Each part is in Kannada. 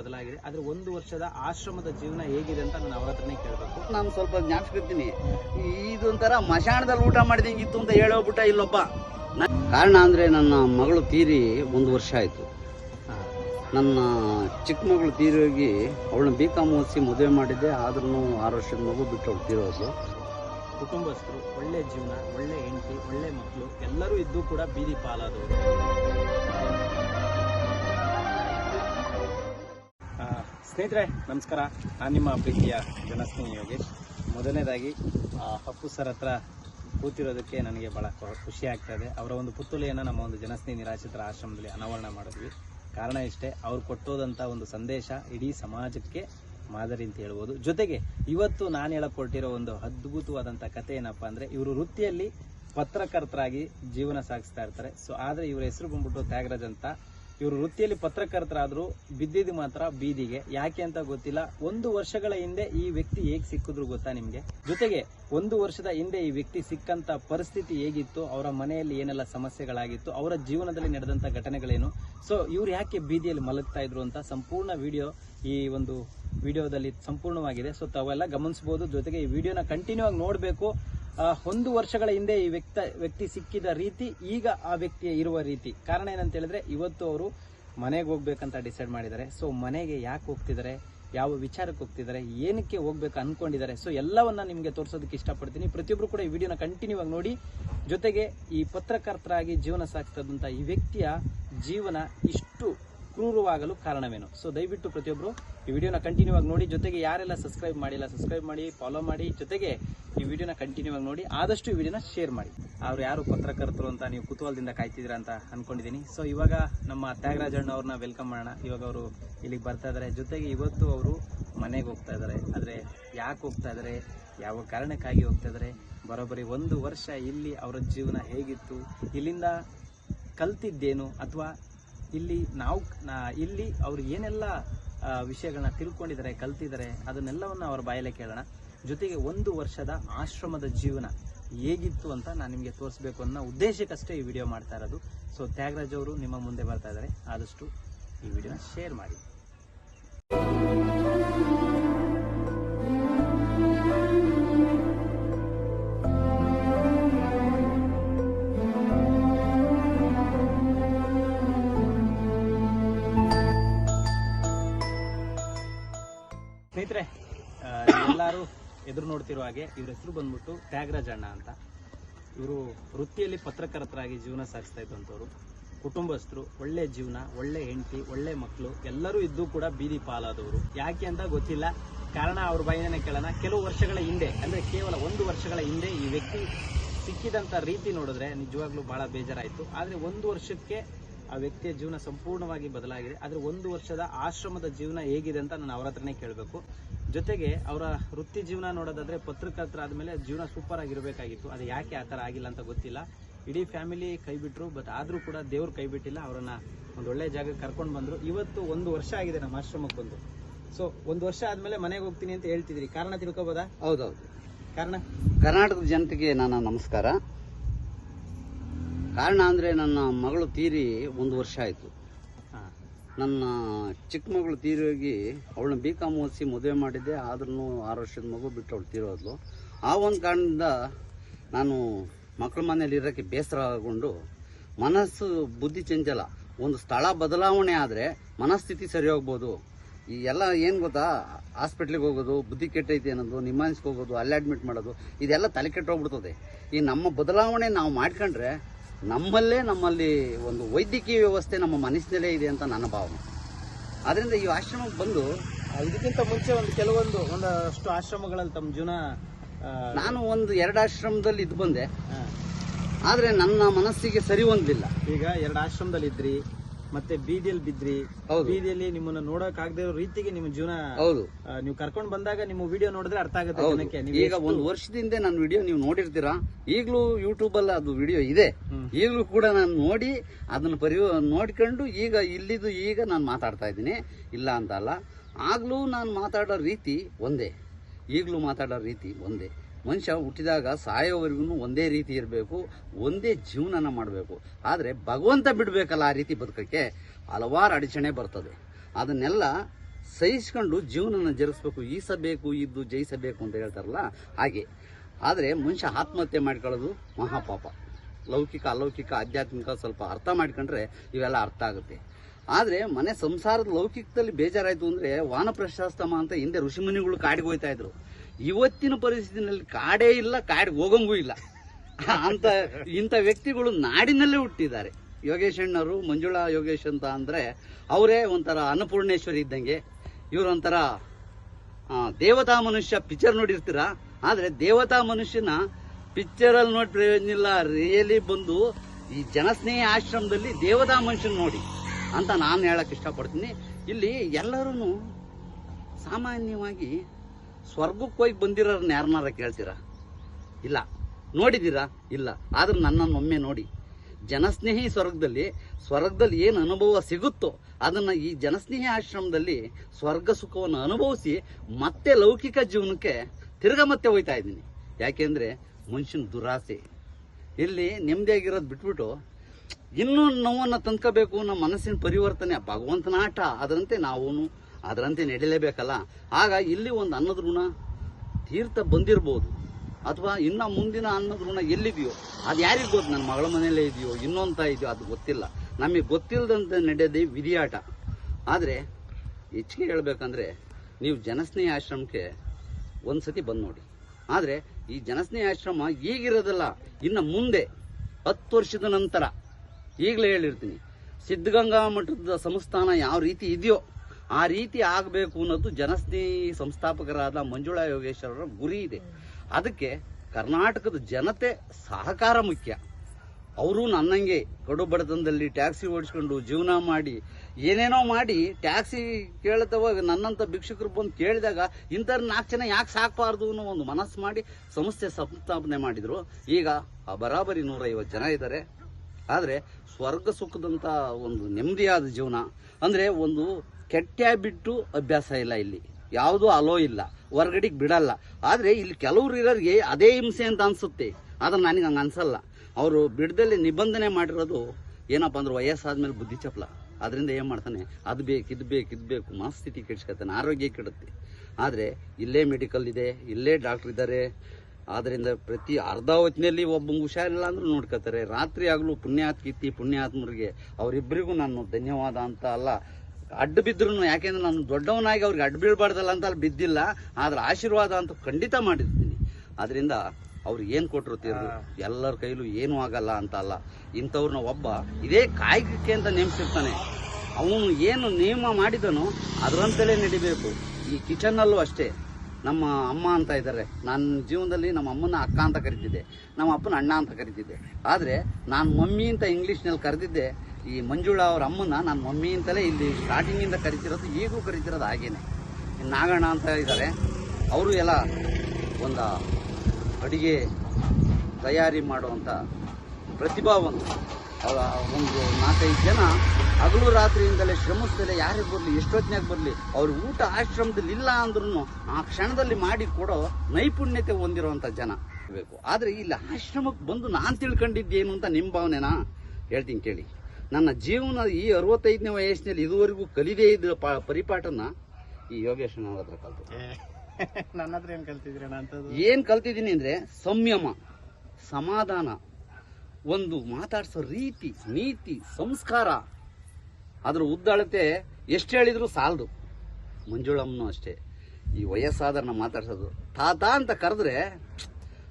ಬದಲಾಗಿದೆ. ಆದ್ರೆ ಒಂದು ವರ್ಷದ ಆಶ್ರಮದ ಜೀವನ ಹೇಗಿದೆ ಅಂತ ನಾನು ಅವ್ರ ಹತ್ರನೇ ಕೇಳಬೇಕು. ನಾನು ಸ್ವಲ್ಪ ಜ್ಞಾಪಿಸ್ಕೊತೀನಿ ಇದೊಂಥರ ಮಶಾಣದಲ್ಲಿ ಊಟ ಮಾಡಿದಂಗಿತ್ತು ಅಂತ ಹೇಳೋಗ್ಬಿಟ್ಟ ಇಲ್ಲೊಬ್ಬ. ಕಾರಣ ಅಂದ್ರೆ ನನ್ನ ಮಗಳು ತೀರಿ ಒಂದು ವರ್ಷ ಆಯ್ತು. ನನ್ನ ಚಿಕ್ಕ ಮಗಳು ತೀರಿ ಹೋಗಿ ಅವಳನ್ನ ಬಿ ಕಾಮ್ ಓದಿಸಿ ಮದುವೆ ಮಾಡಿದ್ದೆ. ಆದ್ರೂ ಆರು ವರ್ಷದ ಮಗು ಬಿಟ್ಟು ಅವಳು ತೀರೋದು ಕುಟುಂಬಸ್ಥರು ಒಳ್ಳೆ ಜೀವನ ಒಳ್ಳೆ ಹೆಂಡತಿ ಒಳ್ಳೆ ಮಕ್ಕಳು ಎಲ್ಲರೂ ಇದ್ದು ಕೂಡ ಬೀದಿ ಪಾಲಾದವರು. ಸ್ನೇಹಿತರೆ, ನಮಸ್ಕಾರ. ನಾನು ನಿಮ್ಮ ಪ್ರೀತಿಯ ಜನಸ್ನೇಹಿ ಯೋಗೇಶ್. ಮೊದಲನೇದಾಗಿ ಪಪ್ಪು ಸರ್ ಹತ್ರ ಕೂತಿರೋದಕ್ಕೆ ನನಗೆ ಭಾಳ ಖುಷಿ ಆಗ್ತಾ ಇದೆ. ಅವರ ಒಂದು ಪುತ್ತೂಲೆಯನ್ನು ನಮ್ಮ ಒಂದು ಜನಸ್ನೇಹಿ ನಿರಾಶ್ರಿತರ ಆಶ್ರಮದಲ್ಲಿ ಅನಾವರಣ ಮಾಡಿದ್ವಿ. ಕಾರಣ ಇಷ್ಟೇ, ಅವ್ರು ಕೊಟ್ಟೋದಂಥ ಒಂದು ಸಂದೇಶ ಇಡೀ ಸಮಾಜಕ್ಕೆ ಮಾದರಿ ಅಂತ ಹೇಳ್ಬೋದು. ಜೊತೆಗೆ, ಇವತ್ತು ನಾನು ಹೇಳಕೊಟ್ಟಿರೋ ಒಂದು ಅದ್ಭುತವಾದಂಥ ಕಥೆ ಏನಪ್ಪ ಅಂದರೆ, ಇವರು ವೃತ್ತಿಯಲ್ಲಿ ಪತ್ರಕರ್ತರಾಗಿ ಜೀವನ ಸಾಗಿಸ್ತಾ ಇರ್ತಾರೆ. ಸೊ ಆದರೆ ಇವರ ಹೆಸರು ಬಂದ್ಬಿಟ್ಟು ತ್ಯಾಗರಾಜ್ ಅಂತ ಇವರು ವೃತ್ತಿಯಲ್ಲಿ ಪತ್ರಕರ್ತರಾದ್ರು ಬಿದ್ದಿದ್ದು ಮಾತ್ರ ಬೀದಿಗೆ. ಯಾಕೆ ಅಂತ ಗೊತ್ತಿಲ್ಲ. ಒಂದು ವರ್ಷಗಳ ಹಿಂದೆ ಈ ವ್ಯಕ್ತಿ ಹೇಗೆ ಸಿಕ್ಕಿದ್ರು ಗೊತ್ತಾ ನಿಮಗೆ? ಜೊತೆಗೆ ಒಂದು ವರ್ಷದ ಹಿಂದೆ ಈ ವ್ಯಕ್ತಿ ಸಿಕ್ಕಂತ ಪರಿಸ್ಥಿತಿ ಹೇಗಿತ್ತು? ಅವರ ಮನೆಯಲ್ಲಿ ಏನೆಲ್ಲ ಸಮಸ್ಯೆಗಳಾಗಿತ್ತು? ಅವರ ಜೀವನದಲ್ಲಿ ನಡೆದಂತ ಘಟನೆಗಳೇನು? ಸೊ ಇವ್ರು ಯಾಕೆ ಬೀದಿಯಲ್ಲಿ ಮಲಗ್ತಾ ಇದ್ರು ಅಂತ ಸಂಪೂರ್ಣ ವಿಡಿಯೋ ಈ ಒಂದು ವಿಡಿಯೋದಲ್ಲಿ ಸಂಪೂರ್ಣವಾಗಿದೆ. ಸೊ ತಾವೆಲ್ಲ ಗಮನಿಸಬಹುದು ಜೊತೆಗೆ ಈ ವಿಡಿಯೋನ ಕಂಟಿನ್ಯೂ ಆಗಿ ನೋಡಬೇಕು. ಒಂದು ವರ್ಷಗಳ ಹಿಂದೆ ಈ ವ್ಯಕ್ತ, ವ್ಯಕ್ತಿ ಸಿಕ್ಕಿದ ರೀತಿ ಈಗ ಆ ವ್ಯಕ್ತಿಯ ಇರುವ ರೀತಿ. ಕಾರಣ ಏನಂತ ಹೇಳಿದ್ರೆ, ಇವತ್ತು ಅವರು ಮನೆಗೆ ಹೋಗ್ಬೇಕಂತ ಡಿಸೈಡ್ ಮಾಡಿದ್ದಾರೆ. ಸೊ ಮನೆಗೆ ಯಾಕೆ ಹೋಗ್ತಿದ್ದಾರೆ? ಯಾವ ವಿಚಾರಕ್ಕೆ ಹೋಗ್ತಿದ್ದಾರೆ? ಏನಕ್ಕೆ ಹೋಗ್ಬೇಕು ಅನ್ಕೊಂಡಿದ್ದಾರೆ? ಸೊ ಎಲ್ಲವನ್ನ ನಿಮಗೆ ತೋರಿಸೋದಕ್ಕೆ ಇಷ್ಟಪಡ್ತೀನಿ. ಪ್ರತಿಯೊಬ್ಬರು ಕೂಡ ಈ ವಿಡಿಯೋನ ಕಂಟಿನ್ಯೂ ಆಗಿ ನೋಡಿ. ಜೊತೆಗೆ ಈ ಪತ್ರಕರ್ತರಾಗಿ ಜೀವನ ಸಾಕ್ತದಂತ ಈ ವ್ಯಕ್ತಿಯ ಜೀವನ ಇಷ್ಟು ಕ್ರೂರವಾಗಲು ಕಾರಣವೇನು? ಸೊ ದಯವಿಟ್ಟು ಪ್ರತಿಯೊಬ್ಬರು ಈ ವಿಡಿಯೋನ ಕಂಟಿನ್ಯೂ ಆಗಿ ನೋಡಿ. ಜೊತೆಗೆ ಯಾರೆಲ್ಲ ಸಬ್ಸ್ಕ್ರೈಬ್ ಮಾಡಿಲ್ಲ ಸಬ್ಸ್ಕ್ರೈಬ್ ಮಾಡಿ ಫಾಲೋ ಮಾಡಿ, ಜೊತೆಗೆ ಈ ವಿಡಿಯೋನ ಕಂಟಿನ್ಯೂ ಆಗಿ ನೋಡಿ. ಆದಷ್ಟು ಈ ವಿಡಿಯೋನ ಶೇರ್ ಮಾಡಿ. ಅವ್ರು ಯಾರು ಪತ್ರಕರ್ತರು ಅಂತ ನೀವು ಕುತೂಹಲದಿಂದ ಕಾಯ್ತಿದ್ದೀರಾ ಅಂತ ಅನ್ಕೊಂಡಿದ್ದೀನಿ. ಸೊ ಇವಾಗ ನಮ್ಮ ತ್ಯಾಗರಾಜ್ ಅಣ್ಣ ಅವ್ರನ್ನ ವೆಲ್ಕಮ್ ಮಾಡೋಣ. ಇವಾಗ ಅವರು ಇಲ್ಲಿಗೆ ಬರ್ತಾ ಇದ್ದಾರೆ. ಜೊತೆಗೆ ಇವತ್ತು ಅವರು ಮನೆಗೆ ಹೋಗ್ತಾ ಇದ್ದಾರೆ. ಆದರೆ ಯಾಕೆ ಹೋಗ್ತಾ ಇದ್ದಾರೆ? ಯಾವ ಕಾರಣಕ್ಕಾಗಿ ಹೋಗ್ತಾ ಇದ್ದಾರೆ? ಬರೋಬ್ಬರಿ ಒಂದು ವರ್ಷ ಇಲ್ಲಿ ಅವರ ಜೀವನ ಹೇಗಿತ್ತು? ಇಲ್ಲಿಂದ ಕಲ್ತಿದ್ದೇನು? ಅಥವಾ ಇಲ್ಲಿ ನಾವು ಇಲ್ಲಿ ಅವರು ಏನೆಲ್ಲ ವಿಷಯಗಳನ್ನ ತಿಳ್ಕೊಂಡಿದ್ದಾರೆ, ಕಲ್ತಿದ್ದಾರೆ, ಅದನ್ನೆಲ್ಲವನ್ನು ಅವರ ಬಾಯಲ್ಲೇ ಕೇಳೋಣ. ಜೊತೆಗೆ ಒಂದು ವರ್ಷದ ಆಶ್ರಮದ ಜೀವನ ಹೇಗಿತ್ತು ಅಂತ ನಾನು ನಿಮಗೆ ತೋರಿಸ್ಬೇಕು ಅನ್ನೋ ಉದ್ದೇಶಕ್ಕಷ್ಟೇ ಈ ವಿಡಿಯೋ ಮಾಡ್ತಾ ಇರೋದು. ಸೊ ತ್ಯಾಗರಾಜ್ ಅವರು ನಿಮ್ಮ ಮುಂದೆ ಬರ್ತಾ ಇದ್ದಾರೆ. ಆದಷ್ಟು ಈ ವಿಡಿಯೋನ ಶೇರ್ ಮಾಡಿ. ಎದುರು ನೋಡ್ತಿರೋ ಹಾಗೆ ಇವ್ರ ಹೆಸರು ಬಂದ್ಬಿಟ್ಟು ತ್ಯಾಗರಾಜ ಅಣ್ಣ ಅಂತ. ಇವರು ವೃತ್ತಿಯಲ್ಲಿ ಪತ್ರಕರ್ತರಾಗಿ ಜೀವನ ಸಾಗಿಸ್ತಾ ಇದ್ದಂಥವ್ರು. ಕುಟುಂಬಸ್ಥರು, ಒಳ್ಳೆ ಜೀವನ, ಒಳ್ಳೆ ಹೆಂಡತಿ, ಒಳ್ಳೆ ಮಕ್ಕಳು ಎಲ್ಲರೂ ಇದ್ದು ಕೂಡ ಬೀದಿ ಪಾಲಾದವರು. ಯಾಕೆ ಅಂತ ಗೊತ್ತಿಲ್ಲ. ಕಾರಣ ಅವ್ರ ಬಾಯಿನೇ ಕೇಳೋಣ. ಕೆಲವು ವರ್ಷಗಳ ಹಿಂದೆ, ಅಂದ್ರೆ ಕೇವಲ ಒಂದು ವರ್ಷಗಳ ಹಿಂದೆ ಈ ವ್ಯಕ್ತಿ ಸಿಕ್ಕಿದಂತ ರೀತಿ ನೋಡಿದ್ರೆ ನಿಜವಾಗ್ಲೂ ಬಹಳ ಬೇಜಾರಾಯಿತು. ಆದ್ರೆ ಒಂದು ವರ್ಷಕ್ಕೆ ಆ ವ್ಯಕ್ತಿಯ ಜೀವನ ಸಂಪೂರ್ಣವಾಗಿ ಬದಲಾಗಿದೆ. ಆದ್ರೆ ಒಂದು ವರ್ಷದ ಆಶ್ರಮದ ಜೀವನ ಹೇಗಿದೆ ಅಂತ ನಾನು ಅವ್ರ ಹತ್ರನೇ ಕೇಳಬೇಕು. ಜೊತೆಗೆ ಅವರ ವೃತ್ತಿ ಜೀವನ ನೋಡೋದಾದ್ರೆ ಪತ್ರಕರ್ತರ ಆದಮೇಲೆ ಜೀವನ ಸೂಪರ್ ಆಗಿರಬೇಕಾಗಿತ್ತು. ಅದು ಯಾಕೆ ಆ ಥರ ಆಗಿಲ್ಲ ಅಂತ ಗೊತ್ತಿಲ್ಲ. ಇಡೀ ಫ್ಯಾಮಿಲಿ ಕೈ ಬಿಟ್ರು ಬಟ್ ಆದ್ರೂ ಕೂಡ ದೇವ್ರು ಕೈ ಬಿಟ್ಟಿಲ್ಲ ಅವರನ್ನ ಒಂದು ಒಳ್ಳೆ ಜಾಗಕ್ಕೆ ಕರ್ಕೊಂಡು ಬಂದ್ರು. ಇವತ್ತು ಒಂದು ವರ್ಷ ಆಗಿದೆ ನಮ್ಮ ಆಶ್ರಮಕ್ಕೆ ಬಂದು. ಸೊ ಒಂದು ವರ್ಷ ಆದಮೇಲೆ ಮನೆಗೆ ಹೋಗ್ತೀನಿ ಅಂತ ಹೇಳ್ತಿದ್ರಿ ಕಾರಣ ತಿಳ್ಕೊಬೋದಾ? ಹೌದೌದು. ಕಾರಣ? ಕರ್ನಾಟಕದ ಜನತೆಗೆ ನನ್ನ ನಮಸ್ಕಾರ. ಕಾರಣ ಅಂದ್ರೆ ನನ್ನ ಮಗಳು ತೀರಿ ಒಂದು ವರ್ಷ ಆಯ್ತು. ನನ್ನ ಚಿಕ್ಕ ಮಗಳು ತೀರಿ ಹೋಗಿ ಅವಳನ್ನ ಬಿ ಕಾಮ್ ಓದಿಸಿ ಮದುವೆ ಮಾಡಿದ್ದೆ. ಆದ್ರೂ ಆರು ವರ್ಷದ ಮಗು ಬಿಟ್ಟು ಅವಳು ತೀರೋದ್ಲು. ಆ ಒಂದು ಕಾರಣದಿಂದ ನಾನು ಮಕ್ಕಳ ಮನೇಲಿ ಇರೋಕ್ಕೆ ಬೇಸರ ಆಗೊಂಡು ಮನಸ್ಸು, ಬುದ್ಧಿ ಚಂಚಲ ಒಂದು ಸ್ಥಳ ಬದಲಾವಣೆ ಆದರೆ ಮನಸ್ಥಿತಿ ಸರಿ ಹೋಗ್ಬೋದು. ಈ ಎಲ್ಲ ಏನು ಗೊತ್ತಾ? ಹಾಸ್ಪಿಟ್ಲಿಗೆ ಹೋಗೋದು, ಬುದ್ಧಿ ಕೆಟ್ಟೈತಿ ಅನ್ನೋದು, ನಿಮ್ಮಾನ್ಸ್ಗೆ ಹೋಗೋದು, ಅಲ್ಲಿ ಅಡ್ಮಿಟ್ ಮಾಡೋದು, ಇದೆಲ್ಲ ತಲೆ ಕೆಟ್ಟೋಗ್ಬಿಡ್ತದೆ. ಈ ನಮ್ಮ ಬದಲಾವಣೆ ನಾವು ಮಾಡ್ಕೊಂಡ್ರೆ ನಮ್ಮಲ್ಲೇ ನಮ್ಮಲ್ಲಿ ಒಂದು ವೈದ್ಯಕೀಯ ವ್ಯವಸ್ಥೆ ನಮ್ಮ ಮನಸ್ಸಿನಲ್ಲೇ ಇದೆ ಅಂತ ನನ್ನ ಭಾವನೆ. ಆದ್ದರಿಂದ ಈ ಆಶ್ರಮಕ್ಕೆ ಬಂದು ಇದಕ್ಕಿಂತ ಮುಂಚೆ ಒಂದು ಕೆಲವೊಂದು ಒಂದಷ್ಟು ಆಶ್ರಮಗಳಲ್ಲಿ ತಮ್ಮ ಜೀವನ ನಾನು ಒಂದು ಎರಡು ಆಶ್ರಮದಲ್ಲಿ ಇದ್ದು ಬಂದೆ. ಆದರೆ ನನ್ನ ಮನಸ್ಸಿಗೆ ಸರಿ ಹೊಂದಲಿಲ್ಲ. ಈಗ ಎರಡು ಆಶ್ರಮದಲ್ಲಿ ಇದ್ರಿ ಮತ್ತೆ ಬೀದಿಯಲ್ಲಿ ಬಿದ್ರಿ ಬೀದಿಯಲ್ಲಿ ನಿಮ್ಮನ್ನ ನೋಡಕ್ ಆಗದೆ ಇರೋ ರೀತಿಗೆ ನಿಮ್ಮ ಜೀವನ ಹೌದು. ನೀವು ಕರ್ಕೊಂಡ್ ಬಂದಾಗ ನಿಮ್ಮ ವಿಡಿಯೋ ನೋಡಿದ್ರೆ ಅರ್ಥ ಆಗುತ್ತೆ ಜನಕ್ಕೆ. ನೀವು ಈಗ ಒಂದ್ ವರ್ಷದಿಂದ ನನ್ನ ವಿಡಿಯೋ ನೀವು ನೋಡಿರ್ತೀರಾ? ಈಗಲೂ ಯೂಟ್ಯೂಬಲ್ಲಿ ಅದು ವಿಡಿಯೋ ಇದೆ. ಈಗಲೂ ಕೂಡ ನಾನು ನೋಡಿ ಅದನ್ನ ಪರಿ ನೋಡ್ಕೊಂಡು ಈಗ ಇಲ್ಲಿದು ಈಗ ನಾನು ಮಾತಾಡ್ತಾ ಇದ್ದೀನಿ. ಇಲ್ಲ ಅಂತ ಅಲ್ಲ. ಆಗ್ಲೂ ನಾನು ಮಾತಾಡೋ ರೀತಿ ಒಂದೇ. ಈಗಲೂ ಮಾತಾಡೋ ರೀತಿ ಒಂದೇ. ಮನುಷ್ಯ ಹುಟ್ಟಿದಾಗ ಸಾಯೋವರೆಗೂ ಒಂದೇ ರೀತಿ ಇರಬೇಕು, ಒಂದೇ ಜೀವನನ ಮಾಡಬೇಕು. ಆದರೆ ಭಗವಂತ ಬಿಡಬೇಕಲ್ಲ ಆ ರೀತಿ ಬದುಕಕ್ಕೆ? ಹಲವಾರು ಅಡಚಣೆ ಬರ್ತದೆ. ಅದನ್ನೆಲ್ಲ ಸಹಿಸ್ಕೊಂಡು ಜೀವನನ ಜರುಗಿಸ್ಬೇಕು ಈಸಬೇಕು ಇದ್ದು ಜಯಿಸಬೇಕು ಅಂತ ಹೇಳ್ತಾರಲ್ಲ, ಹಾಗೆ. ಆದರೆ ಮನುಷ್ಯ ಆತ್ಮಹತ್ಯೆ ಮಾಡ್ಕೊಳ್ಳೋದು ಮಹಾಪಾಪ. ಲೌಕಿಕ, ಅಲೌಕಿಕ, ಆಧ್ಯಾತ್ಮಿಕ ಸ್ವಲ್ಪ ಅರ್ಥ ಮಾಡ್ಕೊಂಡ್ರೆ ಇವೆಲ್ಲ ಅರ್ಥ ಆಗುತ್ತೆ. ಆದರೆ ಮನೆ ಸಂಸಾರದ ಲೌಕಿಕದಲ್ಲಿ ಬೇಜಾರಾಯಿತು ಅಂದರೆ ವಾನಪ್ರಶಾಸ್ತಮ ಅಂತ ಹಿಂದೆ ಋಷಿಮುನಿಗಳು ಕಾಡಿಗೆ ಹೋಯ್ತಾ ಇದ್ರು. ಇವತ್ತಿನ ಪರಿಸ್ಥಿತಿನಲ್ಲಿ ಕಾಡೇ ಇಲ್ಲ, ಕಾಡಿಗೆ ಹೋಗಂಗೂ ಇಲ್ಲ. ಅಂತ, ಇಂಥ ವ್ಯಕ್ತಿಗಳು ನಾಡಿನಲ್ಲೇ ಹುಟ್ಟಿದ್ದಾರೆ. ಯೋಗೇಶ್ ಅಣ್ಣವರು ಮಂಜುಳಾ ಯೋಗೇಶ್ ಅಂತ ಅಂದರೆ ಅವರೇ ಒಂಥರ ಅನ್ನಪೂರ್ಣೇಶ್ವರಿ ಇದ್ದಂಗೆ. ಇವರೊಂಥರ ದೇವತಾ ಮನುಷ್ಯ ಪಿಕ್ಚರ್ ನೋಡಿರ್ತೀರಾ? ಆದರೆ ದೇವತಾ ಮನುಷ್ಯನ ಪಿಕ್ಚರಲ್ಲಿ ನೋಡಿ ಪ್ರಯೋಜನ ಇಲ್ಲ. ರಿಯಲಿ ಬಂದು ಈ ಜನಸ್ನೇಹಿ ಆಶ್ರಮದಲ್ಲಿ ದೇವತಾ ಮನುಷ್ಯನ ನೋಡಿ ಅಂತ ನಾನು ಹೇಳಕ್ ಇಷ್ಟಪಡ್ತೀನಿ. ಇಲ್ಲಿ ಎಲ್ಲರೂ ಸಾಮಾನ್ಯವಾಗಿ ಸ್ವರ್ಗಕ್ಕೆ ಹೋಗಿ ಬಂದಿರೋರನ್ನ ಯಾರನ್ನಾರ ಕೇಳ್ತೀರಾ? ಇಲ್ಲ. ನೋಡಿದ್ದೀರಾ? ಇಲ್ಲ. ಆದ್ರೆ ನನ್ನನ್ನು ಒಮ್ಮೆ ನೋಡಿ. ಜನಸ್ನೇಹಿ ಸ್ವರ್ಗದಲ್ಲಿ ಸ್ವರ್ಗದಲ್ಲಿ ಏನು ಅನುಭವ ಸಿಗುತ್ತೋ ಅದನ್ನು ಈ ಜನಸ್ನೇಹಿ ಆಶ್ರಮದಲ್ಲಿ ಸ್ವರ್ಗ ಸುಖವನ್ನು ಅನುಭವಿಸಿ ಮತ್ತೆ ಲೌಕಿಕ ಜೀವನಕ್ಕೆ ತಿರ್ಗ ಮತ್ತೆ ಹೋಯ್ತಾ ಇದ್ದೀನಿ. ಯಾಕೆಂದರೆ ಮನುಷ್ಯನ ದುರಾಸೆ. ಇಲ್ಲಿ ನೆಮ್ಮದಿಯಾಗಿರೋದು ಬಿಟ್ಬಿಟ್ಟು ಇನ್ನೂ ನೋವನ್ನು ತಂದ್ಕೋಬೇಕು ನಮ್ಮ ಮನಸ್ಸಿನ ಪರಿವರ್ತನೆ ಭಗವಂತನ ಆಟ. ಅದರಂತೆ ನಾವು ಅದರಂತೆ ನಡೀಲೇಬೇಕಲ್ಲ? ಆಗ ಇಲ್ಲಿ ಒಂದು ಅನ್ನದ ಋಣ ತೀರ್ಥ ಬಂದಿರ್ಬೋದು. ಅಥವಾ ಇನ್ನ ಮುಂದಿನ ಅನ್ನದ ಋಣ ಎಲ್ಲಿದೆಯೋ? ಅದು ಯಾರಿಗೆ ಗೊತ್ತು? ನನ್ನ ಮಗಳ ಮನೆಯಲ್ಲೇ ಇದೆಯೋ? ಇನ್ನೊಂತ ಇದೆಯೋ? ಅದು ಗೊತ್ತಿಲ್ಲ. ನಮಗೆ ಗೊತ್ತಿಲ್ಲದಂತೆ ನಡೆಯೋದೇ ವಿಧಿಯಾಟ. ಆದರೆ ಹೆಚ್ಚಿಗೆ ಹೇಳಬೇಕಂದ್ರೆ ನೀವು ಜನಸ್ನೇಹಿ ಆಶ್ರಮಕ್ಕೆ ಒಂದ್ಸತಿ ಬಂದು ನೋಡಿ. ಆದರೆ ಈ ಜನಸ್ನೇಹಿ ಆಶ್ರಮ ಈಗಿರೋದಲ್ಲ, ಇನ್ನು ಮುಂದೆ ಹತ್ತು ವರ್ಷದ ನಂತರ. ಈಗಲೇ ಹೇಳಿರ್ತೀನಿ. ಸಿದ್ಧಗಂಗಾ ಮಠದ ಸಂಸ್ಥಾನ ಯಾವ ರೀತಿ ಇದೆಯೋ ಆ ರೀತಿ ಆಗಬೇಕು ಅನ್ನೋದು ಜನಸ್ನೇಹಿ ಸಂಸ್ಥಾಪಕರಾದ ಮಂಜುಳಾ ಯೋಗೇಶ್ವರರ ಗುರಿ ಇದೆ. ಅದಕ್ಕೆ ಕರ್ನಾಟಕದ ಜನತೆ ಸಹಕಾರ ಮುಖ್ಯ. ಅವರು ನನ್ನಂಗೆ ಕಡು ಬಡತನದಲ್ಲಿ ಟ್ಯಾಕ್ಸಿ ಓಡಿಸ್ಕೊಂಡು ಜೀವನ ಮಾಡಿ, ಏನೇನೋ ಮಾಡಿ ಟ್ಯಾಕ್ಸಿ ಕೇಳ್ತವಾಗ ನನ್ನಂಥ ಭಿಕ್ಷುಕರು ಬಂದು ಕೇಳಿದಾಗ ಇಂಥವ್ರು ನಾಲ್ಕು ಜನ ಯಾಕೆ ಸಾಕಬಾರ್ದು ಅನ್ನೋ ಒಂದು ಮನಸ್ಸು ಮಾಡಿ ಸಂಸ್ಥೆ ಸಂಸ್ಥಾಪನೆ ಮಾಡಿದರು. ಈಗ ಬರಾಬರಿ ನೂರೈವತ್ತು ಜನ ಇದ್ದಾರೆ. ಆದರೆ ಸ್ವರ್ಗ ಸುಖದಂಥ ಒಂದು ನೆಮ್ಮದಿಯಾದ ಜೀವನ. ಅಂದರೆ ಒಂದು ಕೆಟ್ಟ ಬಿಟ್ಟು ಅಭ್ಯಾಸ ಇಲ್ಲ ಇಲ್ಲಿ. ಯಾವುದು ಅಲೋ ಇಲ್ಲ. ಹೊರಗಡೆಗೆ ಬಿಡಲ್ಲ. ಆದರೆ ಇಲ್ಲಿ ಕೆಲವ್ರು ಇರೋರಿಗೆ ಅದೇ ಹಿಂಸೆ ಅಂತ ಅನ್ಸುತ್ತೆ. ಆದ್ರೆ ನನಗೆ ಹಂಗೆ ಅನ್ಸಲ್ಲ. ಅವರು ಬಿಡದಲ್ಲಿ ನಿಬಂಧನೆ ಮಾಡಿರೋದು ಏನಪ್ಪ ಅಂದ್ರೆ ವಯಸ್ಸಾದ್ಮೇಲೆ ಬುದ್ಧಿ ಚಪ್ಪಲ ಅದರಿಂದ ಏನು ಮಾಡ್ತಾನೆ? ಅದು ಬೇಕು, ಇದು ಬೇಕು ಇದು ಬೇಕು. ಮನಸ್ಥಿತಿ ಕೆಡ್ಸ್ಕೊತಾನೆ ಆರೋಗ್ಯ ಕೆಡುತ್ತೆ. ಆದರೆ ಇಲ್ಲೇ ಮೆಡಿಕಲ್ ಇದೆ, ಇಲ್ಲೇ ಡಾಕ್ಟರ್ ಇದ್ದಾರೆ ಆದ್ರಿಂದ ಪ್ರತಿ ಅರ್ಧ ಹೊತ್ತಿನಲ್ಲಿ ಒಬ್ಬ ಹುಷಾರಿಲ್ಲ ಅಂದ್ರೂ ನೋಡ್ಕೋತಾರೆ. ರಾತ್ರಿ ಆಗಲೂ ಪುಣ್ಯಾತ್ಕಿತ್ತಿ ಪುಣ್ಯಾತ್ಮರಿಗೆ ಅವರಿಬ್ಬರಿಗೂ ನಾನು ಧನ್ಯವಾದ ಅಂತ ಅಲ್ಲ. ಅಡ್ಡ ಬಿದ್ರು ಯಾಕೆಂದ್ರೆ ನಾನು ದೊಡ್ಡವನಾಗಿ ಅವ್ರಿಗೆ ಅಡ್ಡ ಬೀಳ್ಬಾರ್ದಲ್ಲ ಅಂತ ಅಲ್ಲಿ ಬಿದ್ದಿಲ್ಲ ಆದ್ರೆ ಆಶೀರ್ವಾದ ಅಂತ ಖಂಡಿತ ಮಾಡಿರ್ತೀನಿ. ಅದರಿಂದ ಅವ್ರು ಏನು ಕೊಟ್ಟರು ತೀರ್ದು? ಎಲ್ಲರ ಕೈಲೂ ಏನೂ ಆಗಲ್ಲ ಅಂತ ಅಲ್ಲ. ಇಂಥವ್ರನ್ನ ಒಬ್ಬ ಇದೇ ಕಾಯಕಕ್ಕೆ ಅಂತ ನೇಮಿಸಿರ್ತಾನೆ. ಅವನು ಏನು ನಿಯಮ ಮಾಡಿದನೋ ಅದರಂತಲೇ ನಡಿಬೇಕು. ಈ ಕಿಚನ್ನಲ್ಲೂ ಅಷ್ಟೇ. ನಮ್ಮ ಅಮ್ಮ ಅಂತ ಇದ್ದಾರೆ. ನನ್ನ ಜೀವನದಲ್ಲಿ ನಮ್ಮ ಅಮ್ಮನ ಅಕ್ಕ ಅಂತ ಕರಿತಿದ್ದೆ. ನಮ್ಮ ಅಪ್ಪನ ಅಣ್ಣ ಅಂತ ಕರಿತಿದ್ದೆ. ಆದರೆ ನಾನು ಮಮ್ಮಿ ಅಂತ ಇಂಗ್ಲೀಷ್ನಲ್ಲಿ ಕರೆದಿದ್ದೆ. ಈ ಮಂಜುಳಾ ಅವ್ರ ಅಮ್ಮನ ನಾನು ಮಮ್ಮಿ ಅಂತಲೇ ಇಲ್ಲಿ ಸ್ಟಾರ್ಟಿಂಗಿಂದ ಕರಿತಿರೋದು, ಈಗೂ ಕರಿತಿರೋದು ಹಾಗೇನೆ. ನಾಗಣ್ಣ ಅಂತ ಇದ್ದಾರೆ ಅವರು ಎಲ್ಲ ಒಂದು ಅಡಿಗೆ ತಯಾರಿ ಮಾಡುವಂಥ ಪ್ರತಿಭಾವಂತ ಒಂದು ನಾಲ್ಕೈದು ಜನ ಹಗಲು ರಾತ್ರಿಯಿಂದಲೇ ಶ್ರಮಿಸ್ದಲೇ ಯಾರಿಗೆ ಬರಲಿ ಎಷ್ಟೊತ್ತಿನಾಗ ಬರಲಿ, ಅವ್ರ ಊಟ ಆಶ್ರಮದಲ್ಲಿ ಇಲ್ಲ ಅಂದ್ರೂ ಆ ಕ್ಷಣದಲ್ಲಿ ಮಾಡಿ ಕೊಡೋ ನೈಪುಣ್ಯತೆ ಹೊಂದಿರುವಂಥ ಜನ. ಬೇಕು. ಆದರೆ ಇಲ್ಲಿ ಆಶ್ರಮಕ್ಕೆ ಬಂದು ನಾನು ತಿಳ್ಕೊಂಡಿದ್ದೇನು ಅಂತ ನಿಮ್ಮ ಭಾವನೆನಾ? ಹೇಳ್ತೀನಿ ಕೇಳಿ. ನನ್ನ ಜೀವನ ಈ ಅರವತ್ತೈದನೇ ವಯಸ್ಸಿನಲ್ಲಿ ಇದುವರೆಗೂ ಕಲಿದೇ ಇದ್ದ ಪ ಪರಿಪಾಠನ ಈ ಯೋಗೇಶ್ವರ ಹತ್ರ ಕಲ್ತು ನನ್ನ ಹತ್ರ ಏನ್ ಕಲ್ತಿದ್ರೆ ಏನ್ ಕಲ್ತಿದ್ದೀನಿ ಅಂದ್ರೆ ಸಂಯಮ ಸಮಾಧಾನ ಒಂದು ಮಾತಾಡಿಸೋ ರೀತಿ ನೀತಿ ಸಂಸ್ಕಾರ. ಅದ್ರ ಉದ್ದಾಳತೆ ಎಷ್ಟು ಹೇಳಿದ್ರು ಸಾಲದು. ಮಂಜುಳಮ್ಮನು ಅಷ್ಟೇ. ಈ ವಯಸ್ಸಾದರನ್ನ ಮಾತಾಡ್ಸೋದು. ತಾತ ಅಂತ ಕರೆದ್ರೆ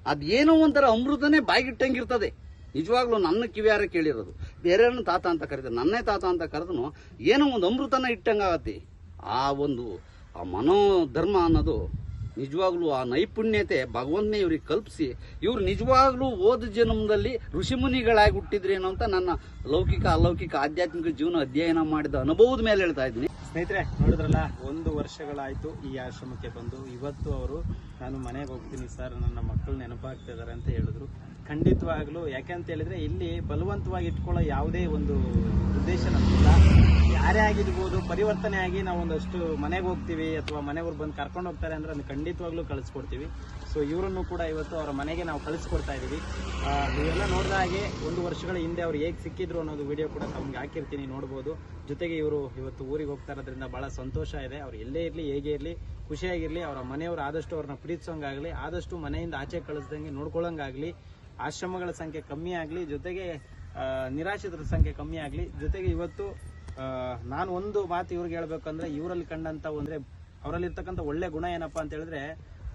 ಅದೇನೋ ಒಂಥರ ಅಮೃತನೇ ಬಾಯಿಗಿಟ್ಟಂಗಿರ್ತದೆ. ನಿಜವಾಗ್ಲೂ ನನ್ನ ಕಿವಿಯಾರ ಕೇಳಿರೋದು. ಬೇರೆಯವ್ರನ್ನ ತಾತ ಅಂತ ಕರೀತಾರೆ. ನನ್ನೇ ತಾತ ಅಂತ ಕರೆದನು ಏನೋ ಒಂದು ಅಮೃತನ ಇಟ್ಟಂಗಾಗತ್ತೆ. ಆ ಒಂದು, ಆ ಮನೋಧರ್ಮ ಅನ್ನೋದು ನಿಜವಾಗ್ಲೂ ಆ ನೈಪುಣ್ಯತೆ ಭಗವಂತನೇ ಇವ್ರಿಗೆ ಕಲ್ಪಿಸಿ, ಇವ್ರು ನಿಜವಾಗ್ಲೂ ಓದ ಜನ್ಮದಲ್ಲಿ ಋಷಿಮುನಿಗಳಾಗಿ ಹುಟ್ಟಿದ್ರೇನೋ ಅಂತ ನನ್ನ ಲೌಕಿಕ, ಅಲೌಕಿಕ, ಆಧ್ಯಾತ್ಮಿಕ ಜೀವನ ಅಧ್ಯಯನ ಮಾಡಿದ ಅನುಭವದ ಮೇಲೆ ಹೇಳ್ತಾ ಇದ್ದೀನಿ. ಸ್ನೇಹಿತರೆ, ನೋಡಿದ್ರಲ್ಲ, ಒಂದು ವರ್ಷಗಳಾಯಿತು ಈ ಆಶ್ರಮಕ್ಕೆ ಬಂದು. ಇವತ್ತು ಅವರು, ನಾನು ಮನೆಗೆ ಹೋಗ್ತೀನಿ ಸರ್, ನನ್ನ ಮಕ್ಕಳು ನೆನಪಾಗ್ತಾ ಇದಾರೆ ಅಂತ ಹೇಳಿದ್ರು. ಖಂಡಿತವಾಗ್ಲೂ, ಯಾಕೆ ಹೇಳಿದ್ರೆ ಇಲ್ಲಿ ಬಲವಂತವಾಗಿ ಇಟ್ಕೊಳ್ಳೋ ಯಾವುದೇ ಒಂದು ಉದ್ದೇಶ ನಮಗಿಲ್ಲ. ಯಾರೇ ಆಗಿರ್ಬೋದು, ಪರಿವರ್ತನೆ ಆಗಿ ನಾವು ಒಂದಷ್ಟು ಮನೆಗೆ ಹೋಗ್ತೀವಿ ಅಥವಾ ಮನೆಯವ್ರು ಬಂದು ಕರ್ಕೊಂಡು ಹೋಗ್ತಾರೆ ಅಂದ್ರೆ ಅದನ್ನ ಖಂಡಿತವಾಗ್ಲೂ ಕಳಿಸ್ಕೊಡ್ತೀವಿ. ಸೊ ಇವರನ್ನು ಕೂಡ ಇವತ್ತು ಅವರ ಮನೆಗೆ ನಾವು ಕಳಿಸ್ಕೊಡ್ತಾ ಇದೀವಿ. ಇವೆಲ್ಲ ನೋಡಿದ ಹಾಗೆ ಒಂದು ವರ್ಷಗಳ ಹಿಂದೆ ಅವ್ರು ಹೇಗೆ ಸಿಕ್ಕಿದ್ರು ಅನ್ನೋದು ವಿಡಿಯೋ ಕೂಡ ತಮ್ಗೆ ಹಾಕಿರ್ತೀನಿ, ನೋಡ್ಬೋದು. ಜೊತೆಗೆ ಇವರು ಇವತ್ತು ಊರಿಗೆ ಹೋಗ್ತಾ ಇರೋದ್ರಿಂದ ಬಹಳ ಸಂತೋಷ ಇದೆ. ಅವ್ರು ಎಲ್ಲೇ ಇರಲಿ, ಹೇಗೆ ಇರಲಿ, ಖುಷಿಯಾಗಿರಲಿ, ಅವರ ಮನೆಯವರು ಆದಷ್ಟು ಅವ್ರನ್ನ ಪ್ರೀತಿಸೋಂಗಾಗ್ಲಿ, ಆದಷ್ಟು ಮನೆಯಿಂದ ಆಚೆ ಕಳಿಸ್ದಂಗೆ ನೋಡ್ಕೊಳ್ಳೋಂಗಾಗ್ಲಿ ಆಶ್ರಮಗಳ ಸಂಖ್ಯೆ ಕಮ್ಮಿ ಆಗಲಿ, ಜೊತೆಗೆ ನಿರಾಶ್ರಿತರ ಸಂಖ್ಯೆ ಕಮ್ಮಿ ಆಗಲಿ, ಜೊತೆಗೆ ಇವತ್ತು ನಾನು ಒಂದು ಮಾತು ಇವ್ರಿಗೆ ಹೇಳ್ಬೇಕಂದ್ರೆ, ಇವರಲ್ಲಿ ಕಂಡಂತ ಅಂದ್ರೆ ಅವರಲ್ಲಿರ್ತಕ್ಕಂಥ ಒಳ್ಳೆ ಗುಣ ಏನಪ್ಪಾ ಅಂತ ಹೇಳಿದ್ರೆ,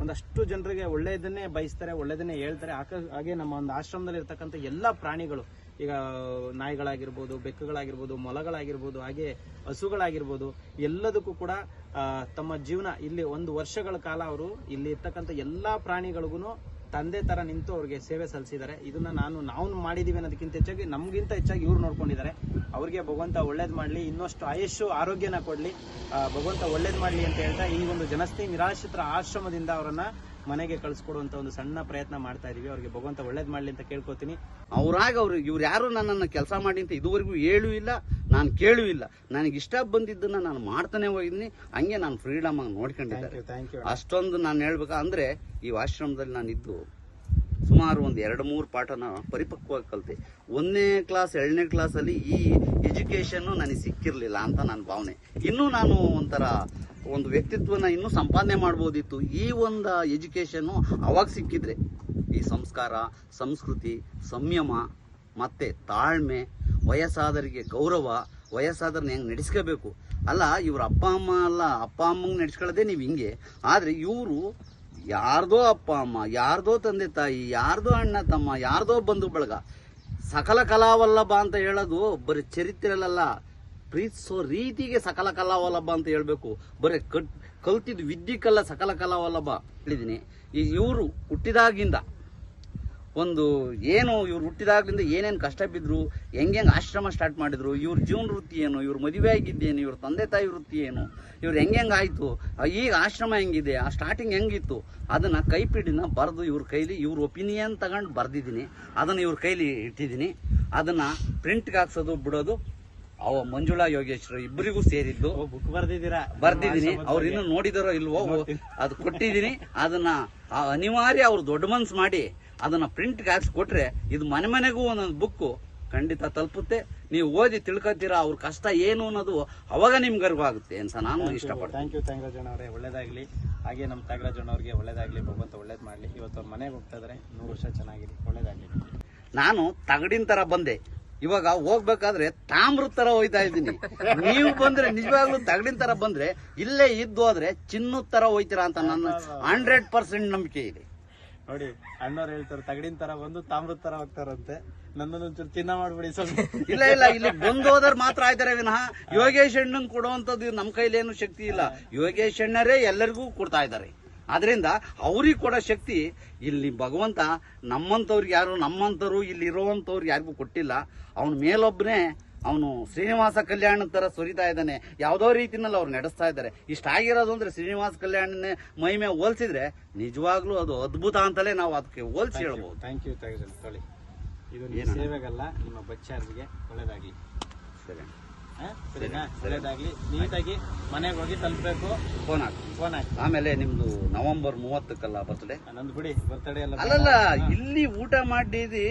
ಒಂದಷ್ಟು ಜನರಿಗೆ ಒಳ್ಳೆಯದನ್ನೇ ಬಯಸ್ತಾರೆ, ಒಳ್ಳೆಯದನ್ನೇ ಹೇಳ್ತಾರೆ. ಹಾಗೆ ನಮ್ಮ ಒಂದು ಆಶ್ರಮದಲ್ಲಿ ಇರ್ತಕ್ಕಂಥ ಎಲ್ಲ ಪ್ರಾಣಿಗಳು, ಈಗ, ನಾಯಿಗಳಾಗಿರ್ಬೋದು, ಬೆಕ್ಕುಗಳಾಗಿರ್ಬೋದು, ಮೊಲಗಳಾಗಿರ್ಬೋದು, ಹಾಗೆ ಹಸುಗಳಾಗಿರ್ಬೋದು, ಎಲ್ಲದಕ್ಕೂ ಕೂಡ ತಮ್ಮ ಜೀವನ ಇಲ್ಲಿ ಒಂದು ವರ್ಷಗಳ ಕಾಲ ಅವರು ಇಲ್ಲಿ ಇರ್ತಕ್ಕಂಥ ಎಲ್ಲ ಪ್ರಾಣಿಗಳಿಗೂ ತಂದೆ ತರ ನಿಂತು ಅವ್ರಿಗೆ ಸೇವೆ ಸಲ್ಲಿಸಿದ್ದಾರೆ. ಇದನ್ನ ನಾನು ನಾವು ಮಾಡಿದೀವಿ ಅನ್ನೋದಕ್ಕಿಂತ ಹೆಚ್ಚಾಗಿ ನಮ್ಗಿಂತ ಹೆಚ್ಚಾಗಿ ಇವ್ರು ನೋಡ್ಕೊಂಡಿದ್ದಾರೆ. ಅವ್ರಿಗೆ ಭಗವಂತ ಒಳ್ಳೇದ್ ಮಾಡ್ಲಿ, ಇನ್ನಷ್ಟು ಆಯುಷು ಆರೋಗ್ಯನ ಕೊಡ್ಲಿ. ಭಗವಂತ ಒಳ್ಳೇದ್ ಮಾಡ್ಲಿ ಅಂತ ಹೇಳ್ತಾ ಈ ಒಂದು ಜನಸ್ತಿ ನಿರಾಶ್ರಿತರ ಆಶ್ರಮದಿಂದ ಅವರನ್ನ ಮನೆಗೆ ಕಳಿಸ್ಕೊಡುವಂತ ಒಂದು ಸಣ್ಣ ಪ್ರಯತ್ನ ಮಾಡ್ತಾ ಇದೀವಿ. ಅವ್ರಿಗೆ ಭಗವಂತ ಒಳ್ಳೇದ್ ಮಾಡ್ಲಿ ಅಂತ ಕೇಳ್ಕೊತೀನಿ. ಅವ್ರಾಗ ಅವ್ರು ಇವ್ರು ಯಾರು ನನ್ನನ್ನು ಕೆಲಸ ಮಾಡಿ ಅಂತ ಇದುವರೆಗೂ ಹೇಳೂ ಇಲ್ಲ ನಾನು ಕೇಳೂ ಇಲ್ಲ. ನನಗೆ ಇಷ್ಟ ಬಂದಿದ್ದನ್ನ ನಾನು ಮಾಡ್ತಾನೆ ಹೋಗಿದ್ದೀನಿ. ಹಂಗೆ ನಾನು ಫ್ರೀಡಮ್ ಆಗಿ ನೋಡ್ಕೊಂಡಿದ್ದೆ ಅಷ್ಟೊಂದು ನಾನು ಹೇಳ್ಬೇಕಾ ಅಂದ್ರೆ ಈ ಆಶ್ರಮದಲ್ಲಿ ನಾನು ಇದ್ದು ಸುಮಾರು ಒಂದು ಎರಡು ಮೂರು ಪಾಠನ ಪರಿಪಕ್ವವಾಗಿ ಕಲಿತೆ. ಒಂದನೇ ಕ್ಲಾಸ್ ಎರಡನೇ ಕ್ಲಾಸಲ್ಲಿ ಈ ಎಜುಕೇಷನ್ನು ನನಗೆ ಸಿಕ್ಕಿರಲಿಲ್ಲ ಅಂತ ನನ್ನ ಭಾವನೆ. ಇನ್ನೂ ನಾನು ಒಂಥರ ಒಂದು ವ್ಯಕ್ತಿತ್ವನ ಇನ್ನೂ ಸಂಪಾದನೆ ಮಾಡ್ಬೋದಿತ್ತು. ಈ ಒಂದು ಎಜುಕೇಷನ್ನು ಅವಾಗ ಸಿಕ್ಕಿದ್ರೆ ಈ ಸಂಸ್ಕಾರ, ಸಂಸ್ಕೃತಿ, ಸಂಯಮ, ಮತ್ತೆ ತಾಳ್ಮೆ ವಯಸ್ಸಾದರಿಗೆ ಗೌರವ ವಯಸ್ಸಾದ್ರನ್ನ ಹೆಂಗೆ ನಡೆಸ್ಕೋಬೇಕು? ಅಲ್ಲ, ಇವ್ರ ಅಪ್ಪ ಅಮ್ಮ ಅಲ್ಲ, ಅಪ್ಪ ಅಮ್ಮಂಗೆ ನಡೆಸ್ಕೊಳ್ಳೋದೇ ನೀವು ಹಿಂಗೆ. ಆದರೆ ಇವರು ಯಾರ್ದೋ ಅಪ್ಪ ಅಮ್ಮ, ಯಾರ್ದೋ ತಂದೆ ತಾಯಿ, ಯಾರ್ದೋ ಅಣ್ಣ ತಮ್ಮ, ಯಾರ್ದೋ ಬಂಧು ಬಳಗ, ಸಕಲ ಕಲಾವಲ್ಲಭ ಅಂತ ಹೇಳೋದು ಬರೀ ಚರಿತ್ರೆಯಲ್ಲ ಪ್ರೀತಿಸೋ ರೀತಿಗೆ ಸಕಲ ಕಲಾವಲ್ಲಭ ಅಂತ ಹೇಳ್ಬೇಕು. ಬರೀ ಕಟ್ ಕಲ್ತಿದ್ದು ವಿದ್ಯಕ್ಕಲ್ಲ ಸಕಲ ಕಲಾವಲ್ಲಭ. ಹೇಳಿದ್ದೀನಿ. ಈ ಇವರು ಹುಟ್ಟಿದಾಗಿಂದ ಒಂದು ಏನು ಇವ್ರು ಹುಟ್ಟಿದಾಗಲಿಂದ ಏನೇನು ಕಷ್ಟ ಬಿದ್ದರು ಹೆಂಗೆ ಆಶ್ರಮ ಸ್ಟಾರ್ಟ್ ಮಾಡಿದ್ರು, ಇವ್ರ ಜೀವನ ವೃತ್ತಿ ಏನು, ಇವ್ರ ಮದುವೆ ಆಗಿದ್ದೇನು ಇವ್ರ ತಂದೆ ತಾಯಿ ವೃತ್ತಿ ಏನು, ಇವ್ರು ಹೆಂಗೆ ಆಯಿತು ಈಗ ಆಶ್ರಮ ಹೆಂಗಿದೆ, ಆ ಸ್ಟಾರ್ಟಿಂಗ್ ಹೆಂಗಿತ್ತು, ಅದನ್ನು ಕೈಪಿಡಿನ ಬರೆದು ಇವ್ರ ಕೈಲಿ ಇವ್ರ ಒಪಿನಿಯನ್ ತಗೊಂಡು ಬರೆದಿದ್ದೀನಿ. ಅದನ್ನು ಇವ್ರ ಕೈಲಿ ಇಟ್ಟಿದ್ದೀನಿ. ಅದನ್ನು ಪ್ರಿಂಟ್ಗೆ ಹಾಕ್ಸೋದು, ಬಿಡೋದು ಅವ ಮಂಜುಳಾ ಯೋಗೇಶ್ವರ ಇಬ್ಬರಿಗೂ ಸೇರಿದ್ದು. ಬುಕ್ ಬರ್ದಿದ್ದೀರಾ? ಬರ್ದಿದ್ದೀನಿ. ಅವ್ರು ಇನ್ನು ನೋಡಿದಾರೋ ಇಲ್ವೋ ಅದು ಕೊಟ್ಟಿದ್ದೀನಿ. ಅದನ್ನ ಆ ಅನಿವಾರ್ಯ ಅವ್ರು ದೊಡ್ಡ ಮನ್ಸು ಮಾಡಿ ಅದನ್ನ ಪ್ರಿಂಟ್ ಹಾಕ್ಸಿ ಕೊಟ್ರೆ ಇದು ಮನೆ ಮನೆಗೂ ಒಂದೊಂದು ಬುಕ್ಕು ಖಂಡಿತ ತಲುಪುತ್ತೆ. ನೀವು ಓದಿ ತಿಳ್ಕೊತೀರಾ ಅವ್ರ ಕಷ್ಟ ಏನು ಅನ್ನೋದು ಅವಾಗ ನಿಮ್ಗೆ ಅರಿವಾಗುತ್ತೆ ಅಂತ ನಾನು ಇಷ್ಟಪಡ್ತೀನಿ. ಥ್ಯಾಂಕ್ ಯು ತ್ಯಾಗರಾಜಣ್ಣ ಅವರೇ. ಒಳ್ಳೇದಾಗ್ಲಿ. ಹಾಗೆ ನಮ್ಮ ತ್ಯಾಗರಾಜಣ್ಣ ಅವ್ರಿಗೆ ಒಳ್ಳೇದಾಗಲಿ. ಭಗವಂತ ಒಳ್ಳೇದ್ ಮಾಡ್ಲಿ. ಇವತ್ತು ಅವ್ರ ಮನೆಗೆ ಹೋಗ್ತಾ ಇದ್ರೆ. ನೂರು ವರ್ಷ ಚೆನ್ನಾಗಿರಿ. ಒಳ್ಳೇದಾಗಲಿ. ನಾನು ತಗಡಿನ ತರ ಬಂದೆ. ಇವಾಗ ಹೋಗ್ಬೇಕಾದ್ರೆ ತಾಮ್ರ ತರ ಹೋಯ್ತಾ ಇದ್ದೀನಿ. ನೀವು ಬಂದ್ರೆ ನಿಜವಾಗ್ಲೂ ತಗಡಿನ ತರ ಬಂದ್ರೆ ಇಲ್ಲೇ ಇದ್ದು ಹೋದ್ರೆ ಚಿನ್ನದ ತರ ಹೋಯ್ತೀರಾ ಅಂತ ನನ್ನ ಹಂಡ್ರೆಡ್ ಪರ್ಸೆಂಟ್ ನಂಬಿಕೆ ಇದೆ. ನೋಡಿ ಅಣ್ಣವ್ರು ಹೇಳ್ತಾರೆ ತಗಡಿನ ತರ ಬಂದು ತಾಮ್ರದ ತರ ಹೋಗ್ತಾರಂತೆ ನನ್ನನ್ನು ಒಂಚೂರು ಚಿನ್ನ ಮಾಡ್ಬಿಡಿ ಸ್ವಲ್ಪ ಇಲ್ಲ ಇಲ್ಲ ಇಲ್ಲಿ ಬಂದು ಹೋದ್ರೆ ಮಾತ್ರ ಆಯ್ತಾರೆ ವಿನಃ. ಯೋಗೇಶ್ ಅಣ್ಣನ್ ಕೊಡುವಂತದ್ದು ನಮ್ಮ ಕೈಲೇನು ಶಕ್ತಿ ಇಲ್ಲ. ಯೋಗೇಶ್ ಅಣ್ಣರೇ ಎಲ್ಲರಿಗೂ ಕೊಡ್ತಾ ಇದ್ದಾರೆ. ಆದ್ರಿಂದ ಅವ್ರಿಗೆ ಕೊಡೋ ಶಕ್ತಿ ಇಲ್ಲಿ ಭಗವಂತ ನಮ್ಮಂತವ್ರಿಗೆ ಯಾರು ನಮ್ಮಂತವ್ರು ಇಲ್ಲಿ ಇರುವಂತವ್ರು ಯಾರಿಗೂ ಕೊಟ್ಟಿಲ್ಲ. ಅವನ ಮೇಲೊಬ್ಬನೇ ಅವನು ಶ್ರೀನಿವಾಸ ಕಲ್ಯಾಣ ತರ ಸುರಿತಾ ಇದ್ದಾನೆ. ಯಾವುದೋ ರೀತಿನಲ್ಲಿ ಅವ್ರು ನಡೆಸ್ತಾ ಇದ್ದಾರೆ. ಇಷ್ಟ ಆಗಿರೋದು ಅಂದ್ರೆ ಶ್ರೀನಿವಾಸ ಕಲ್ಯಾಣನೇ ಮಹಿಮೆ ಹೋಲ್ಸಿದ್ರೆ ನಿಜವಾಗ್ಲೂ ಅದು ಅದ್ಭುತ ಅಂತಲೇ ನಾವು ಅದಕ್ಕೆ ಹೋಲ್ಸಿ ಹೇಳ್ಬೋದು. ಥ್ಯಾಂಕ್ ಯು ಇದು ಸೇವೆಗಲ್ಲ ನಿಮ್ಮ ಬಚ್ಚಾರ್ಜಿಗೆ ಒಳ್ಳೆಯದಾಗಿ ಸರಿ? ಸರಿನಾ? ಒಳ್ಳೇದಾಗ್ಲಿ. ನೀಟಾಗಿ ಮನೆಗೆ ಹೋಗಿ ತಲುಪಬೇಕು. ಫೋನ್ ಆಯ್ತು ಫೋನ್ ಹಾಕಿ. ಆಮೇಲೆ ನಿಮ್ದು ನವೆಂಬರ್ ಮೂವತ್ತಕ್ಕಲ್ಲ ಬರ್ತಡೆ ನಂದು ಬಿಡಿ ಬರ್ತಡೇ ಎಲ್ಲ ಅಲ್ಲಲ್ಲ ಇಲ್ಲಿ ಊಟ ಮಾಡಿದಿ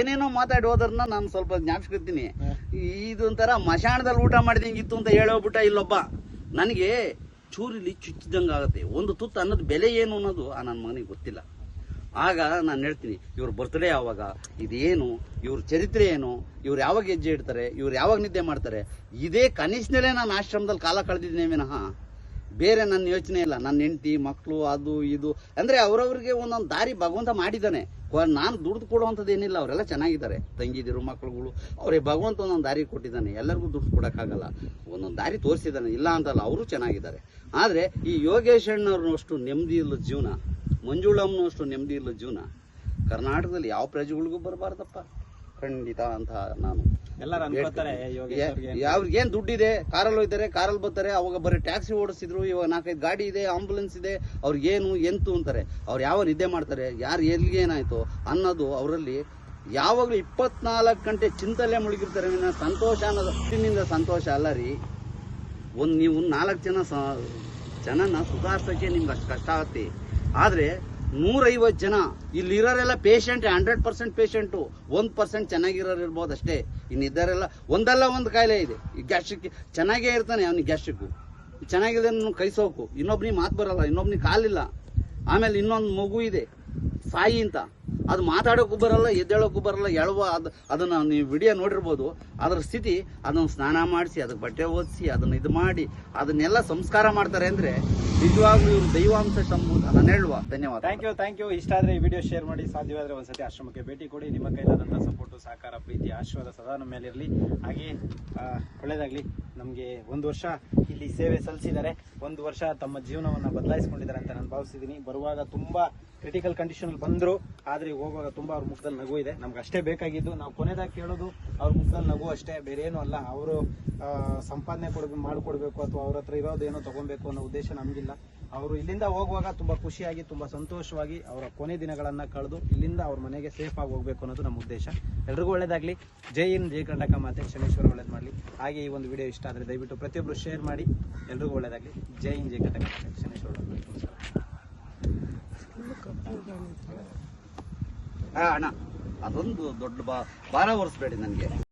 ಏನೇನೋ ಮಾತಾಡಿ ಹೋದ್ರನ್ನ ನಾನು ಸ್ವಲ್ಪ ಜ್ಞಾಪಿಸ್ಕೊತೀನಿ ಇದೊಂಥರ ಮಶಾಣದಲ್ಲಿ ಊಟ ಮಾಡಿದಂಗಿತ್ತು ಅಂತ ಹೇಳೋಗ್ಬಿಟ್ಟ ಇಲ್ಲೊಬ್ಬ. ನನಗೆ ಚೂರಿಲಿ ಚುಚ್ಚಿದಂಗೆ ಆಗುತ್ತೆ ಒಂದು ತುತ್ತು ಅನ್ನೋದು ಬೆಲೆ ಏನು ಅನ್ನೋದು ಆ ನನ್ನ ಮಗನಿಗೆ ಗೊತ್ತಿಲ್ಲ. ಆಗ ನಾನು ಹೇಳ್ತೀನಿ, ಇವ್ರ ಬರ್ತ್ಡೇ ಯಾವಾಗ ಇದೇನು, ಇವ್ರ ಚರಿತ್ರೆ ಏನು, ಇವ್ರು ಯಾವಾಗ ಹೆಜ್ಜೆ ಇಡ್ತಾರೆ, ಇವ್ರು ಯಾವಾಗ ನಿದ್ದೆ ಮಾಡ್ತಾರೆ, ಇದೇ ಕನಿಷ್ಠನೇ ನಾನು ಆಶ್ರಮದಲ್ಲಿ ಕಾಲ ಕಳೆದಿದ್ದೀನಿ ವಿನಃ. ಬೇರೆ ನನ್ನ ಯೋಚನೆ ಇಲ್ಲ. ನನ್ನ ಹೆಂಡತಿ ಮಕ್ಕಳು ಅದು, ಇದು. ಅಂದ್ರೆ ಅವರವ್ರಿಗೆ ಒಂದೊಂದು ದಾರಿ ಭಗವಂತ ಮಾಡಿದ್ದಾನೆ. ನಾನು ದುಡ್ಡು ಕೊಡುವಂಥದ್ದು ಏನಿಲ್ಲ, ಅವರೆಲ್ಲ ಚೆನ್ನಾಗಿದ್ದಾರೆ. ತಂಗಿದಿರು ಮಕ್ಕಳುಗಳು ಅವ್ರಿಗೆ ಭಗವಂತ ಒಂದೊಂದು ದಾರಿ ಕೊಟ್ಟಿದ್ದಾನೆ. ಎಲ್ಲರಿಗೂ ದುಡ್ಡು ಕೊಡೋಕ್ಕಾಗಲ್ಲ. ಒಂದೊಂದು ದಾರಿ ತೋರಿಸಿದ್ದಾನೆ. ಇಲ್ಲ ಅಂತಲ್ಲ, ಅವರು ಚೆನ್ನಾಗಿದ್ದಾರೆ. ಆದರೆ ಈ ಯೋಗೇಶ್ ಅಣ್ಣವ್ರನ್ನಷ್ಟು ನೆಮ್ಮದಿ ಇಲ್ಲ ಜೀವನ, ಮಂಜುಳಮ್ಮನಷ್ಟು ನೆಮ್ಮದಿ ಇಲ್ಲ ಜೀವನ, ಕರ್ನಾಟಕದಲ್ಲಿ ಯಾವ ಪ್ರಜೆಗಳಿಗೂ ಬರಬಾರ್ದಪ್ಪ. ಖಂಡಿತ ಅಂತ ನಾನು ಎಲ್ಲರೂ ಅನ್ಕೋತಾರೆ ಅವ್ರಿಗೆ ಅವ್ರಿಗೇನ್ ದುಡ್ಡಿದೆ? ಕಾರಲ್ಲಿ ಹೋಯ್ತಾರೆ ಕಾರಲ್ಲಿ ಬರ್ತಾರೆ ಅವಾಗ ಬರೀ ಟ್ಯಾಕ್ಸಿ ಓಡಿಸಿದ್ರು ಇವಾಗ ನಾಲ್ಕೈದು ಗಾಡಿ ಇದೆ ಆಂಬುಲೆನ್ಸ್ ಇದೆ ಅವ್ರಿಗೇನು ಎಂತು ಅಂತಾರೆ. ಅವ್ರು ಯಾವ ನಿದ್ದೆ ಮಾಡ್ತಾರೆ ಯಾರು ಎಲ್ಲಿಗೆ ಏನಾಯ್ತು ಅನ್ನೋದು ಅವರಲ್ಲಿ ಯಾವಾಗಲೂ ಇಪ್ಪತ್ನಾಲ್ಕು ಗಂಟೆ ಚಿಂತಲ್ಲೇ ಮುಳುಗಿರ್ತಾರೆ. ವಿನ ಸಂತೋಷ ಅನ್ನೋದು ಹುಟ್ಟಿನಿಂದ ಸಂತೋಷ ಅಲ್ಲ ರೀ. ಒಂದು ನೀವು ನಾಲ್ಕು ಜನ ಸ ಜನನ ಸುಧಾರಿಸೋಕ್ಕೆ ನಿಮ್ಗೆ ಅಷ್ಟು ಕಷ್ಟ ಆಗುತ್ತೆ. ಆದರೆ ನೂರೈವತ್ತು ಜನ ಇಲ್ಲಿರೋರೆಲ್ಲ ಪೇಷಂಟ್ ಹಂಡ್ರೆಡ್ ಪರ್ಸೆಂಟ್ ಪೇಷಂಟು ಒಂದು ಪರ್ಸೆಂಟ್ ಚೆನ್ನಾಗಿರೋರು ಇರ್ಬೋದು ಅಷ್ಟೇ. ಇನ್ನು ಇದ್ದಾರೆಲ್ಲ ಒಂದಲ್ಲ ಒಂದು ಕಾಯಿಲೆ ಇದೆ. ಈ ಗ್ಯಾಸ್ಟ್ರಿಕ್ ಚೆನ್ನಾಗೇ ಇರ್ತಾನೆ ಅವ್ನಿಗೆ ಗ್ಯಾಸ್ಟ್ರಿಕ್ ಚೆನ್ನಾಗಿದೆ ಕೈ ಸೋಕು ಇನ್ನೊಬ್ನಿಗೆ ಮಾತು ಬರಲ್ಲ, ಇನ್ನೊಬ್ನಿಗೆ ಕಾಲಿಲ್ಲ. ಆಮೇಲೆ ಇನ್ನೊಂದು ಮಗು ಇದೆ, ಸಾಯಿ ಅಂತ. ಅದು ಮಾತಾಡೋಕ್ಕೂ ಬರಲ್ಲ ಎದ್ದೇಳೋಕ್ಕೂ ಬರಲ್ಲ ಎಳುವ ಅದು ಅದನ್ನು ನೀವು ವಿಡಿಯೋ ನೋಡಿರ್ಬೋದು. ಅದರ ಸ್ಥಿತಿ, ಅದನ್ನು ಸ್ನಾನ ಮಾಡಿಸಿ, ಅದಕ್ಕೆ ಬಟ್ಟೆ ಓದಿಸಿ ಅದನ್ನು ಇದು ಮಾಡಿ, ಅದನ್ನೆಲ್ಲ ಸಂಸ್ಕಾರ ಮಾಡ್ತಾರೆ ಅಂದರೆ ನಿಜವಾಗ್ಲೂ ಇವರು ದೈವಾಂಶ ಸಂಭೂತ ನಾನು ಹೇಳುವ. ಧನ್ಯವಾದ ಥ್ಯಾಂಕ್ ಯು ಥ್ಯಾಂಕ್ ಯು ಇಷ್ಟ ಆದರೆ ಈ ವಿಡಿಯೋ ಶೇರ್ ಮಾಡಿ. ಸಾಧ್ಯವಾದರೆ ಒಂದ್ಸತಿ ಆಶ್ರಮಕ್ಕೆ ಭೇಟಿ ಕೊಡಿ. ನಿಮ್ಮ ಕೈಲಾದಂಥ ಸಪೋರ್ಟು ಸಹಕಾರ, ಪ್ರೀತಿ, ಆಶೀರ್ವಾದ ಸದಾ ನಮ್ಮ ಇರಲಿ. ಹಾಗೆ ಒಳ್ಳೇದಾಗಲಿ. ಒಳ್ಳೆಯದಾಗಲಿ ನಮಗೆ ಒಂದು ವರ್ಷ ಇಲ್ಲಿ ಸೇವೆ ಸಲ್ಲಿಸಿದ್ದಾರೆ. ಒಂದು ವರ್ಷ ತಮ್ಮ ಜೀವನವನ್ನು ಬದಲಾಯಿಸ್ಕೊಂಡಿದ್ದಾರೆ ಅಂತ ನಾನು ಭಾವಿಸಿದ್ದೀನಿ ಬರುವಾಗ ತುಂಬ ಕ್ರಿಟಿಕಲ್ ಕಂಡೀಷನಲ್ಲಿ ಬಂದರು. ಆದರೆ ಹೋಗುವಾಗ ತುಂಬ ಅವ್ರ ಮುಖದಲ್ಲಿ ನಗು ಇದೆ. ನಮ್ಗೆ ಅಷ್ಟೇ ಬೇಕಾಗಿದ್ದು. ನಾವು ಕೊನೆದಾಗ ಕೇಳೋದು ಅವ್ರ ಮುಖದಲ್ಲಿ ನಗು ಅಷ್ಟೇ, ಬೇರೆ ಏನು ಅಲ್ಲ. ಅವರು ಸಂಪಾದನೆ ಕೊಡ ಮಾಡಿಕೊಡ್ಬೇಕು ಅಥವಾ ಅವ್ರ ಹತ್ರ ಏನೋ ತಗೊಬೇಕು ಅನ್ನೋ ಉದ್ದೇಶ ನಮಗಿಲ್ಲ. ಅವರು ಇಲ್ಲಿಂದ ಹೋಗುವಾಗ ತುಂಬಾ ಖುಷಿಯಾಗಿ, ತುಂಬಾ ಸಂತೋಷವಾಗಿ ಅವರ ಕೊನೆ ದಿನಗಳನ್ನು ಕಳೆದು ಇಲ್ಲಿಂದ ಅವ್ರ ಮನೆಗೆ ಸೇಫ್ ಆಗಿ ಹೋಗ್ಬೇಕು ಅನ್ನೋದು ನಮ್ಮ ಉದ್ದೇಶ. ಎಲ್ರಿಗೂ ಒಳ್ಳೇದಾಗಲಿ. ಜೈ ಇನ್ ಜೈ ಕರ್ನಾಟಕ ಮಾತೆ. ಶನೇಶ್ವರ ಒಳ್ಳೇದು ಮಾಡಲಿ. ಹಾಗೆ ಈ ಒಂದು ವಿಡಿಯೋ ಇಷ್ಟ ಆದರೆ ದಯವಿಟ್ಟು ಪ್ರತಿಯೊಬ್ಬರು ಶೇರ್ ಮಾಡಿ. ಎಲ್ರಿಗೂ ಒಳ್ಳೇದಾಗ್ಲಿ. ಜೈ ಇನ್ ಜೈ ಕರ್ನಾಟಕ ಮಾತೆ. ಶನೇಶ್ವರ ಅಣ್ಣ. ಅದೊಂದು ದೊಡ್ಡ ಭಾರ ಹೊರಿಸ್ಬೇಡಿ ನನಗೆ.